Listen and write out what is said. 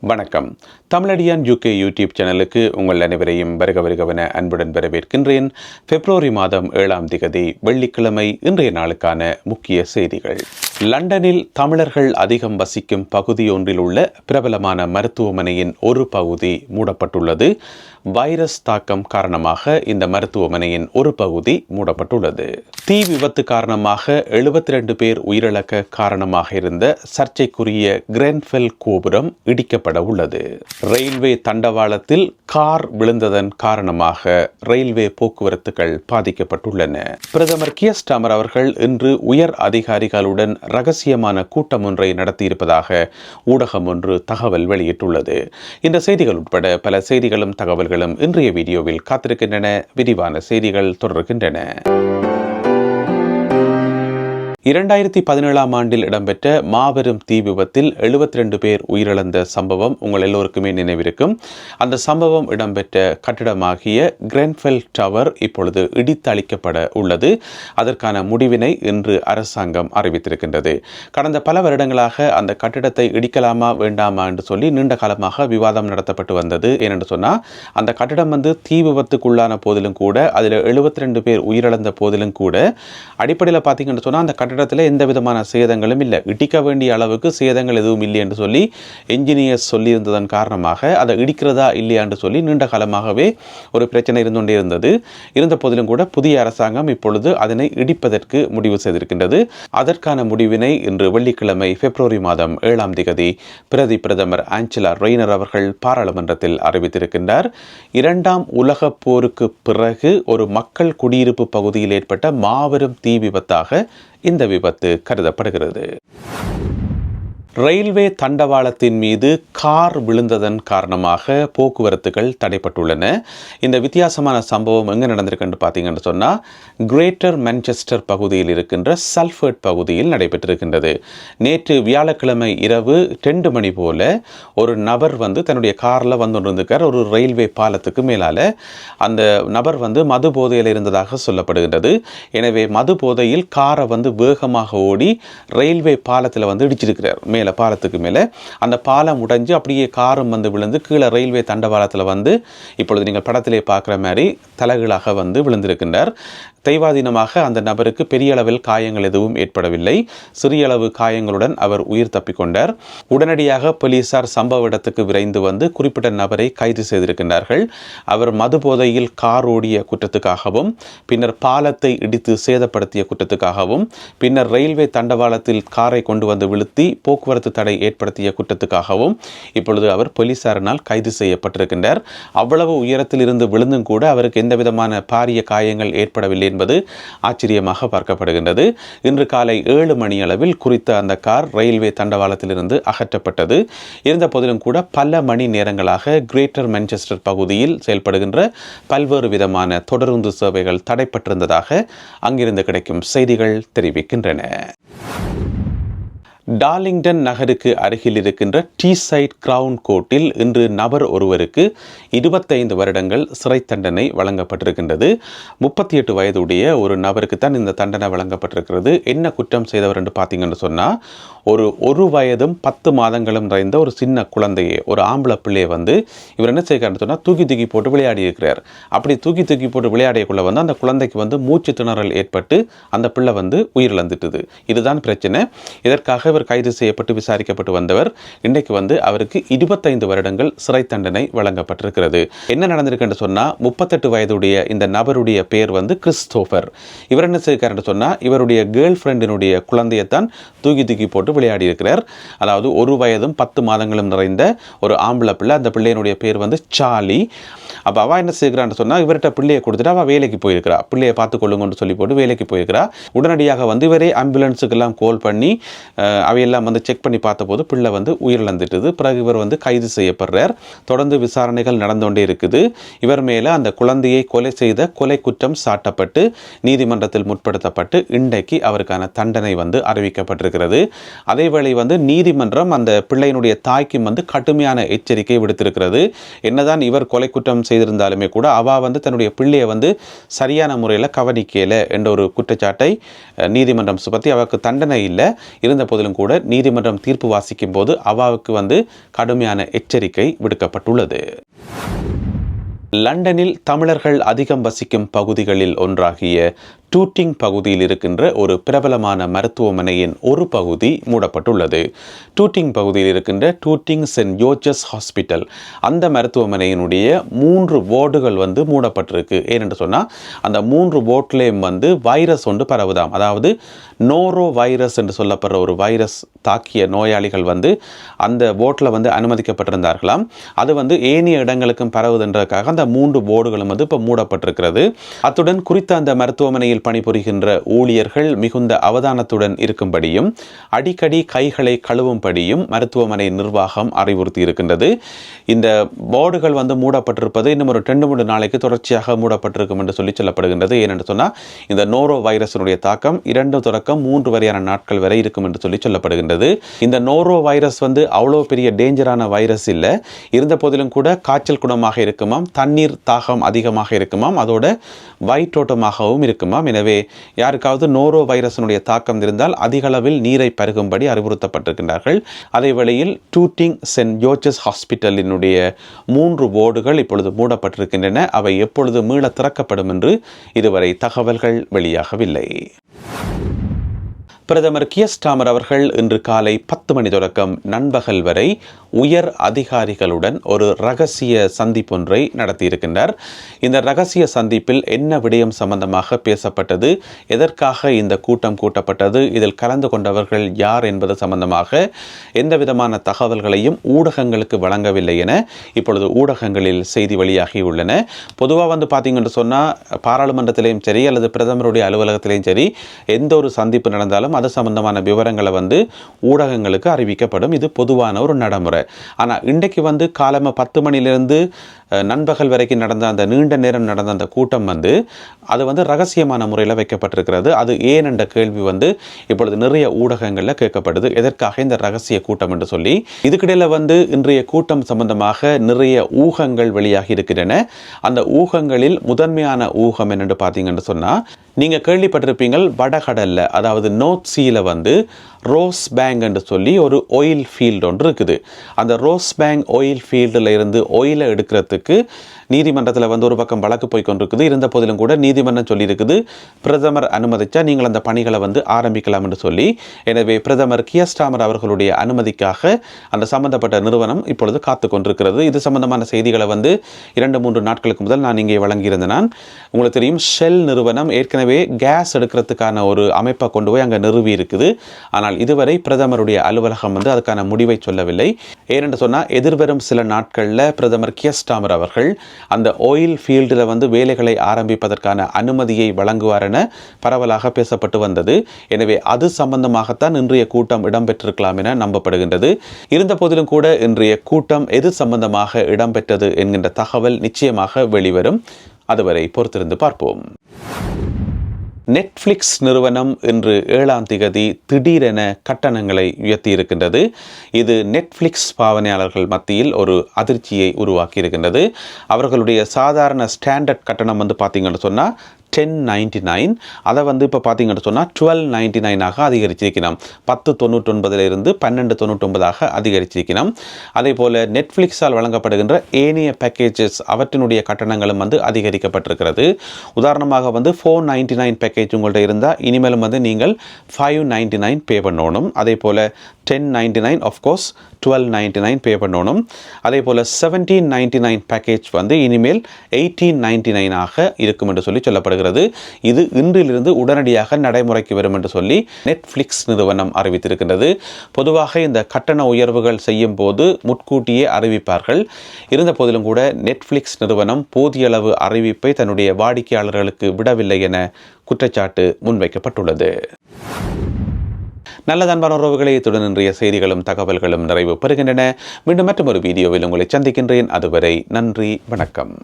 வணக்கம். Tamizhadiyan UK YouTube சேனலுக்கு உங்கள் அனைவரையும் வருக வருகவன அன்புடன் வரவேற்கின்றேன். பிப்ரவரி மாதம் ஏழாம் திகதி வெள்ளிக்கிழமை இன்றைய நாளுக்கான முக்கிய செய்திகள். லண்டனில் தமிழர்கள் அதிகம் வசிக்கும் பகுதியொன்றில் உள்ள பிரபலமான மருத்துவமனையின் ஒரு பகுதி மூடப்பட்டுள்ளது. வைரஸ் தாக்கம் காரணமாக இந்த மருத்துவமனையின் ஒரு பகுதி மூடப்பட்டுள்ளது. தீ விபத்து காரணமாக எழுபத்தி ரெண்டு பேர் உயிரிழக்க காரணமாக இருந்த சர்ச்சைக்குரிய கிரென்ஃபெல் கோபுரம் இடிக்கப்பட உள்ளது. ரயில்வே தண்டவாளத்தில் கார் விழுந்ததன் காரணமாக ரயில்வே போக்குவரத்துகள் பாதிக்கப்பட்டுள்ளன. பிரதமர் கியஸ்டாமர் அவர்கள் இன்று உயர் அதிகாரிகளுடன் ரகசியமான கூட்டம் ஒன்றை நடத்தியிருப்பதாக ஊடகம் ஒன்று தகவல் வெளியிட்டுள்ளது. இந்த செய்திகள் உட்பட பல செய்திகளும் தகவல்களும் இன்றைய வீடியோவில் காத்திருக்கின்றன. விரிவான செய்திகள் தொடர்கின்றன. இரண்டாயிரத்தி பதினேழாம் ஆண்டில் இடம்பெற்ற மாபெரும் தீ விபத்தில் எழுபத்தி ரெண்டு பேர் உயிரிழந்த சம்பவம் உங்கள் எல்லோருக்குமே நினைவிருக்கும். அந்த சம்பவம் இடம்பெற்ற கட்டிடமாகிய கிரென்ஃபெல் டவர் இப்பொழுது இடித்தளிக்கப்பட உள்ளது. அதற்கான முடிவினை இன்று அரசாங்கம் அறிவித்திருக்கின்றது. கடந்த பல வருடங்களாக அந்த கட்டிடத்தை இடிக்கலாமா வேண்டாமா என்று சொல்லி நீண்ட காலமாக விவாதம் நடத்தப்பட்டு வந்தது. ஏனென்று சொன்னால் அந்த கட்டிடம் வந்து தீ விபத்துக்குள்ளான போதிலும் கூட அதில் எழுபத்தி ரெண்டு பேர் உயிரிழந்த போதிலும் கூட அடிப்படையில் பார்த்தீங்கன்னு சொன்னால் அந்த கட்டிடத்தில் எந்த விதமான சேதங்களும் இல்லை. இடிக்க வேண்டிய அளவுக்கு சேதங்கள் எதுவும் இல்லை என்று சொல்லி என்ஜினியர்ஸ் சொல்லியிருந்ததன் காரணமாக அதை இடிக்கிறதா இல்லையா என்று சொல்லி நீண்ட காலமாகவே ஒரு பிரச்சனை இருந்து கொண்டே இருந்தது. இருந்த போதிலும் கூட புதிய அரசாங்கம் இப்பொழுது அதனை இடிப்பதற்கு முடிவு செய்திருக்கின்றது. அதற்கான முடிவினை இன்று வெள்ளிக்கிழமை பிப்ரவரி மாதம் ஏழாம் திகதி பிரதி பிரதமர் ஆஞ்சலா ரெய்னர் அவர்கள் பாராளுமன்றத்தில் அறிவித்திருக்கின்றார். இரண்டாம் உலகப் போருக்கு பிறகு ஒரு மக்கள் குடியிருப்பு பகுதியில் ஏற்பட்ட மாபெரும் தீ விபத்தாக இந்த விபத்து கருதப்படுகிறது. ரயில்வே தண்டவாளத்தின் மீது கார் விழுந்ததன் காரணமாக போக்குவரத்துகள் தடைப்பட்டுள்ளன. இந்த வித்தியாசமான சம்பவம் எங்கே நடந்திருக்குன்னு பார்த்தீங்கன்னு சொன்னால் கிரேட்டர் மான்செஸ்டர் பகுதியில் இருக்கின்ற சல்ஃபர்ட் பகுதியில் நடைபெற்றிருக்கின்றது. நேற்று வியாழக்கிழமை இரவு ரெண்டு மணி போல ஒரு நபர் வந்து தன்னுடைய காரில் வந்து கொண்டிருக்கார் ஒரு ரயில்வே பாலத்துக்கு மேலால். அந்த நபர் வந்து மது போதையில் இருந்ததாக சொல்லப்படுகின்றது. எனவே மது போதையில் காரை வந்து வேகமாக ஓடி ரயில்வே பாலத்தில் வந்து இடிச்சிருக்கிறார். மேலே பாலத்துக்கு மேலே. அந்த பாலம் உடைஞ்சு அப்படியே காரும் வந்து விழுந்து கீழே ரயில்வே தண்டவாளத்தில் வந்து இப்பொழுது நீங்கள் படத்திலே பார்க்குற மாதிரி தலைகளாக வந்து விழுந்திருக்கின்றார். தெய்வாதீனமாக அந்த நபருக்கு பெரிய அளவில் காயங்கள் எதுவும் ஏற்படவில்லை. சிறிய அளவு காயங்களுடன் அவர் உயிர் தப்பிக்கொண்டார் உடனடியாக போலீசார் சம்பவ இடத்துக்கு விரைந்து வந்து குறிப்பிட்ட நபரை கைது செய்திருக்கின்றார்கள். அவர் மது போதையில் கார் ஓடிய குற்றத்துக்காகவும் பின்னர் பாலத்தை இடித்து சேதப்படுத்திய குற்றத்துக்காகவும் பின்னர் ரயில்வே தண்டவாளத்தில் காரை கொண்டு வந்து விழுத்தி போக்குவரத்து தடை ஏற்படுத்திய குற்றத்துக்காகவும் இப்பொழுது அவர் போலீசாரினால் கைது செய்யப்பட்டிருக்கின்றார். அவ்வளவு உயரத்தில் இருந்து விழுந்தும் கூட அவருக்கு எந்த விதமான பாரிய காயங்கள் ஏற்படவில்லை என்பது ஆச்சரியமாக பார்க்கப்படுகின்றது. இன்று காலை ஏழு மணி அளவில் குறித்த அந்த கார் ரயில்வே தண்டவாளத்திலிருந்து அகற்றப்பட்டது. இருந்த போதிலும் கூட பல மணி நேரங்களாக கிரேட்டர் மான்செஸ்டர் பகுதியில் செயல்படுகின்ற பல்வேறு விதமான தொடருந்து சேவைகள் தடைப்பட்டிருந்ததாக அங்கிருந்து கிடைக்கும் செய்திகள் தெரிவிக்கின்றன. டார்லிங்டன் நகருக்கு அருகில் இருக்கின்ற டீ சைட் கிரவுன் கோர்ட்டில் இன்று நபர் ஒருவருக்கு இருபத்தைந்து வருடங்கள் சிறை தண்டனை வழங்கப்பட்டிருக்கின்றது. முப்பத்தி எட்டு வயதுடைய ஒரு நபருக்கு தான் இந்த தண்டனை வழங்கப்பட்டிருக்கிறது. என்ன குற்றம் செய்தவர் என்று பார்த்தீங்கன்னு சொன்னால் ஒரு ஒரு வயதும் பத்து மாதங்களும் நிறைந்த ஒரு சின்ன குழந்தையை ஒரு ஆம்பளை பிள்ளையை வந்து இவர் என்ன செய்கிறாருன்னு சொன்னால் தூக்கி தூக்கி போட்டு விளையாடி இருக்கிறார். அப்படி தூக்கி தூக்கி போட்டு விளையாடியக்குள்ளே வந்து அந்த குழந்தைக்கு வந்து மூச்சு திணறல் ஏற்பட்டு அந்த பிள்ளை வந்து உயிரிழந்துட்டுது. இதுதான் பிரச்சனை. இதற்காக இவர் கைது செய்யப்பட்டு விசாரிக்கப்பட்டு வந்தவர் இன்றைக்கு வந்து அவருக்கு இருபத்தைந்து வருடங்கள் சிறை தண்டனை வழங்கப்பட்டிருக்கிறது. என்ன நடந்திருக்குன்னு சொன்னால் முப்பத்தெட்டு வயதுடைய இந்த நபருடைய பேர் வந்து கிறிஸ்தோஃபர் இவர் என்ன செய்யிருக்காருன்னு சொன்னால் இவருடைய கேர்ள் ஃப்ரெண்டினுடைய குழந்தையைத்தான் தூக்கி தூக்கி போட்டு விளையாடி இருக்கிறார் அதாவது ஒரு வயதும் பத்து மாதங்களும் நிறைந்த ஒரு ஆம்பளை பிள்ளை அந்த பிள்ளையினுடைய பேர் வந்து சாலி அப்போ அவள் என்ன செய்கிறான்னு சொன்னால் இவர்கிட்ட பிள்ளையை கொடுத்துட்டு அவள் வேலைக்கு போயிருக்கிறா. பிள்ளையை பார்த்து கொள்ளுங்கன்னு சொல்லி போட்டு வேலைக்கு போயிருக்கிறா. உடனடியாக வந்து இவரே ஆம்புலன்ஸுக்கெல்லாம் கால் பண்ணி அவையெல்லாம் வந்து செக் பண்ணி பார்த்தபோது பிள்ளை வந்து உயிரிழந்துட்டுது. பிறகு இவர் வந்து கைது செய்யப்படுறார். தொடர்ந்து விசாரணைகள் நடந்து கொண்டே இருக்குது. இவர் மேலே அந்த குழந்தையை கொலை செய்த கொலை குற்றம் சாட்டப்பட்டு நீதிமன்றத்தில் முற்படுத்தப்பட்டு இன்றைக்கு அவருக்கான தண்டனை வந்து அறிவிக்கப்பட்டிருக்கிறது. அதேவேளை வந்து நீதிமன்றம் அந்த பிள்ளையினுடைய தாய்க்கும் வந்து கடுமையான எச்சரிக்கை விடுத்திருக்கிறது. என்னதான் இவர் கொலை குற்றம் செய்திருந்தாலுமே கூட அவ வந்து தன்னுடைய பிள்ளையை வந்து சரியான முறையில் கவனிக்கல என்ற ஒரு குற்றச்சாட்டை நீதிமன்றம் சுபத்தி அவருக்கு தண்டனை இல்லை. இருந்த போதிலும் கூட நீதிமன்றம் தீர்ப்பு வாசிக்கும் போது அவாவுக்கு வந்து கடுமையான எச்சரிக்கை விடுக்கப்பட்டுள்ளது. லண்டனில் தமிழர்கள் அதிகம் வசிக்கும் பகுதிகளில் ஒன்றாகிய டூட்டிங் பகுதியில் இருக்கின்ற ஒரு பிரபலமான மருத்துவமனையின் ஒரு பகுதி மூடப்பட்டுள்ளது. டூட்டிங் பகுதியில் இருக்கின்ற டூட்டிங் சென்ட் ஜோர்ஜஸ் ஹாஸ்பிட்டல் அந்த மருத்துவமனையினுடைய மூன்று வார்டுகள் வந்து மூடப்பட்டிருக்கு. ஏனென்று சொன்னால் அந்த மூன்று வார்ட்லேயும் வந்து வைரஸ் ஒன்று பரவுதாம். அதாவது நோரோ வைரஸ் என்று சொல்லப்படுற ஒரு வைரஸ் தாக்கிய நோயாளிகள் வந்து அந்த போட்டில் வந்து அனுமதிக்கப்பட்டிருந்தார்களாம். அது வந்து ஏனைய இடங்களுக்கும் பரவுதுன்றதுக்காக அந்த மூன்று வார்டுகளும் வந்து இப்போ மூடப்பட்டிருக்கிறது. அத்துடன் குறித்த அந்த மருத்துவமனையில் பணிபுரிகின்ற ஊழியர்கள் மிகுந்த அவதானத்துடன் இருக்கும்படியும் அடிக்கடி கைகளை கழுவும்படியும் மருத்துவமனை நிர்வாகம் அறிவுறுத்தி இருக்கின்றது இந்த போர்டுகள் வந்து மூடப்பட்டிருப்பது இன்னும் ஒரு ரெண்டு மூன்று நாளைக்கு தொடர்ச்சியாக மூடப்பட்டிருக்கும் என்று சொல்லி சொல்லப்படுகின்றது. ஏனென்று சொன்னால் இந்த நோரோ வைரஸினுடைய தாக்கம் இரண்டு தொடக்கம் மூன்று வரையான நாட்கள் வரை இருக்கும் என்று சொல்லி சொல்லப்படுகின்றது. இந்த நோரோ வைரஸ் வந்து அவ்வளோ பெரிய டேஞ்சரான வைரஸ் இல்லை. இருந்த போதிலும் கூட காய்ச்சல் குணமாக இருக்குமாம் தண்ணீர் தாகம் அதிகமாக இருக்குமாம் அதோட வயிற்றோட்டமாகவும் இருக்குமாம். எனவே யாருக்காவது நோரோ வைரஸினுடைய தாக்கம் இருந்தால் அதிக அளவில் நீரை பருகும்படி அறிவுறுத்தப்பட்டிருக்கின்றார்கள். அதே வேளையில் டூட்டிங் சென்ட் ஜோர்ஜஸ் ஹாஸ்பிட்டலினுடைய மூன்று போர்டுகள் இப்பொழுது மூடப்பட்டிருக்கின்றன. அவை எப்பொழுது மீள திறக்கப்படும் என்று இதுவரை தகவல்கள் வெளியாகவில்லை. பிரதமர் கியஸ்டாமர் அவர்கள் இன்று காலை பத்து மணி தொடக்கம் நண்பகல் வரை உயர் அதிகாரிகளுடன் ஒரு ரகசிய சந்திப்பொன்றை நடத்தியிருக்கின்றார். இந்த ரகசிய சந்திப்பில் என்ன விடயம் சம்பந்தமாக பேசப்பட்டது? எதற்காக இந்த கூட்டம் கூட்டப்பட்டது? இதில் கலந்து கொண்டவர்கள் யார் என்பது சம்பந்தமாக எந்த விதமான தகவல்களையும் ஊடகங்களுக்கு வழங்கவில்லை என இப்பொழுது ஊடகங்களில் செய்தி வெளியாகியுள்ளன. பொதுவாக வந்து பார்த்தீங்கன்னு சொன்னால் பாராளுமன்றத்திலையும் சரி அல்லது பிரதமருடைய அலுவலகத்திலையும் சரி எந்த ஒரு சந்திப்பு நடந்தாலும் அது சம்பந்தமான விவரங்களை வந்து ஊடகங்களுக்கு அறிவிக்கப்படும். இது பொதுவான ஒரு நடைமுறை. ஆனால் இன்றைக்கு வந்து காலமாக பத்து மணிலிருந்து நண்பகல் வரைக்கும் நடந்த அந்த நீண்ட நேரம் நடந்த அந்த கூட்டம் வந்து அது வந்து ரகசியமான முறையில் வைக்கப்பட்டிருக்கிறது. அது ஏன் என்ற கேள்வி வந்து இப்பொழுது நிறைய ஊடகங்களில் கேட்கப்படுது. எதற்காக இந்த ரகசிய கூட்டம் என்று சொல்லி. இதுக்கிடையில் வந்து இன்றைய கூட்டம் சம்பந்தமாக நிறைய ஊகங்கள் வெளியாகி இருக்கின்றன. அந்த ஊகங்களில் முதன்மையான ஊகம் என்னென்று பார்த்தீங்கன்னு சொன்னால் நீங்கள் கேள்விப்பட்டிருப்பீங்கள் வடகடலில் அதாவது நோர்த் சீல வந்து ரோஸ் பேங்க் என்று சொல்லி ஒரு ஆயில் ஃபீல்டு ஒன்று இருக்குது. அந்த ரோஸ் பேங்க் ஆயில் ஃபீல்டில் இருந்து ஆயிலை எடுக்கிறதுக்கு நீதிமன்றத்தில் வந்து ஒரு பக்கம் வழக்கு போய் கொண்டிருக்குது. இருந்த போதிலும் கூட நீதிமன்றம் சொல்லியிருக்குது. பிரதமர் அனுமதித்தா நீங்கள் அந்த பணிகளை வந்து ஆரம்பிக்கலாம் என்று சொல்லி. எனவே பிரதமர் கியஸ்டாமர் அவர்களுடைய அனுமதிக்காக அந்த சம்பந்தப்பட்ட நிறுவனம் இப்பொழுது காத்து கொண்டிருக்கிறது. இது சம்பந்தமான செய்திகளை வந்து இரண்டு மூன்று நாட்களுக்கு முதல் நான் இங்கே வழங்கியிருந்தேன். நான். உங்களுக்கு தெரியும் ஷெல் நிறுவனம் ஏற்கனவே கேஸ் எடுக்கிறதுக்கான ஒரு அமைப்பை கொண்டு போய் அங்கே நிறுவி இருக்குது. ஆனால் இதுவரை பிரதமருடைய அலுவலகம் வந்து அதுக்கான முடிவை சொல்லவில்லை. ஏனென்று சொன்னால் எதிர்வரும் சில நாட்களில் பிரதமர் கியஸ்டாமர் அவர்கள் அந்த ஆயில் ஃபீல்டில் வந்து வேலைகளை ஆரம்பிப்பதற்கான அனுமதியை வழங்குவார் என பரவலாக பேசப்பட்டு வந்தது. எனவே அது சம்பந்தமாகத்தான் இன்றைய கூட்டம் இடம்பெற்றிருக்கலாம் என நம்பப்படுகின்றது. இருந்த போதிலும் கூட இன்றைய கூட்டம் எது சம்பந்தமாக இடம்பெற்றது என்கின்ற தகவல் நிச்சயமாக வெளிவரும். அதுவரை பொறுத்திருந்து பார்ப்போம். நெட்ஃப்ளிக்ஸ் நிறுவனம் இன்று ஏழாம் திகதி திடீரென கட்டணங்களை உயர்த்தி இருக்கின்றது இது நெட்ஃப்ளிக்ஸ் பாவனையாளர்கள் மத்தியில் ஒரு அதிர்ச்சியை உருவாக்கி இருக்கின்றது அவர்களுடைய சாதாரண ஸ்டாண்டர்ட் கட்டணம் வந்து பார்த்தீங்கன்னு சொன்னால் டென் நைன்டி நைன் அதை வந்து இப்போ பார்த்தீங்கன்னு சொன்னால் டுவெல் நைன்டி நைனாக அதிகரிச்சிருக்கணும் பத்து தொண்ணூற்றொன்பதிலிருந்து பன்னெண்டு தொண்ணூற்றொன்பதாக அதிகரிச்சிருக்கணும் அதே போல் நெட்ஃப்ளிக்ஸால் வழங்கப்படுகின்ற ஏனைய பேக்கேஜஸ் அவற்றினுடைய கட்டணங்களும் வந்து அதிகரிக்கப்பட்டிருக்கிறது. உதாரணமாக வந்து ஃபோர் நைன்டி நைன் பேக்கேஜ் உங்கள்கிட்ட இருந்தால் இனிமேலும் வந்து நீங்கள் ஃபைவ் நைன்டி நைன் பே பண்ணணும். அதே போல் ten ninety nine of course twelve ninety nine pay பண்ணணும். அதே போல் செவன்டீன் நைன்டி நைன் பேக்கேஜ் வந்து இனிமேல் எயிட்டீன் நைன்டி நைனாக இருக்கும் என்று சொல்லி சொல்லப்படுகிறது. இது இன்றிலிருந்து உடனடியாக நடைமுறைக்கு வரும் என்று சொல்லி நெட்ஃப்ளிக்ஸ் நிறுவனம் அறிவித்திருக்கின்றது. பொதுவாக இந்த கட்டண உயர்வுகள் செய்யும் போது முட்கூட்டியே அறிவிப்பார்கள். இருந்த போதிலும் கூட நெட்ஃப்ளிக்ஸ் நிறுவனம் போதிய அளவு அறிவிப்பை தன்னுடைய வாடிக்கையாளர்களுக்கு விடவில்லை என குற்றச்சாட்டு முன்வைக்கப்பட்டுள்ளது. நல்ல அன்பான உறவுகளை இத்துடன் இன்றைய செய்திகளும் தகவல்களும் நிறைவு பெறுகின்றன. மீண்டும் மற்றும் ஒரு வீடியோவில் உங்களை சந்திக்கின்றேன். அதுவரை நன்றி வணக்கம்.